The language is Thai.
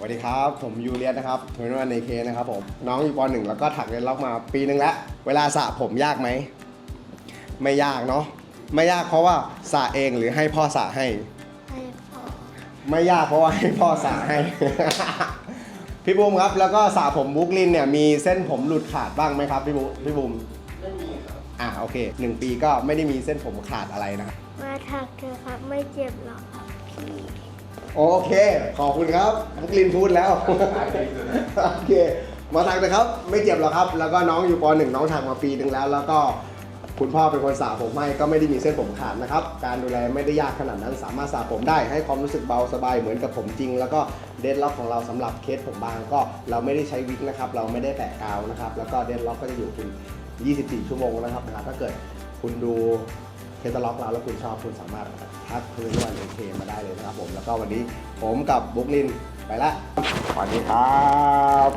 สวัสดีครับ ผมยูเลียสนะครับทวินวันในเคนะครับผม น้องอยู่ปหนึ่งแล้วก็ถักเรียนล็อกมาปีหนึ่งแล้ว เวลาสระผมยากไหม ไม่ยากเนาะ ไม่ยากเพราะว่าสระเองหรือให้พ่อสระให้ ให้พ่อ ไม่ยากเพราะว่าให้พ่อสระให้ พี่บูมครับ แล้วก็สระผมบุ๊กลินเนี่ยมีเส้นผมหลุดขาดบ้างไหมครับพี่บูพี่บูมไม่มีครับ อะโอเคหนึ่งปีก็ไม่ได้มีเส้นผมขาดอะไรนะครับมาถักเถอะครับไม่เจ็บหรอกครับพี่ โอเค ขอบคุณครับบุกลินพูดแล้ว โอเค มาถักนะครับ ไม่เจ็บหรอกครับ แล้วก็น้องอยู่ปหนึ่งน้องถักมาปีหนึ่งแล้ว แล้วก็คุณพ่อเป็นคนสระผมให้ก็ไม่ได้มีเส้นผมขาดนะครับ การดูแลไม่ได้ยากขนาดนั้น สามารถสระผมได้ให้ความรู้สึกเบาสบายเหมือนกับผมจริง แล้วก็เดดล็อกของเราสำหรับเคสผมบางก็เราไม่ได้ใช้วิกนะครับ เราไม่ได้แตะกาวนะครับ แล้วก็เดดล็อกก็จะอยู่คุณ24 ชั่วโมงนะครับถ้าเกิดคุณดู เคสล็อกเราแล้วคุณชอบคุณสามารถทักคืนวันเอเคมาได้เลยนะครับผมแล้วก็วันนี้ผมกับบุ๊กลินไปละสวัสดีครับ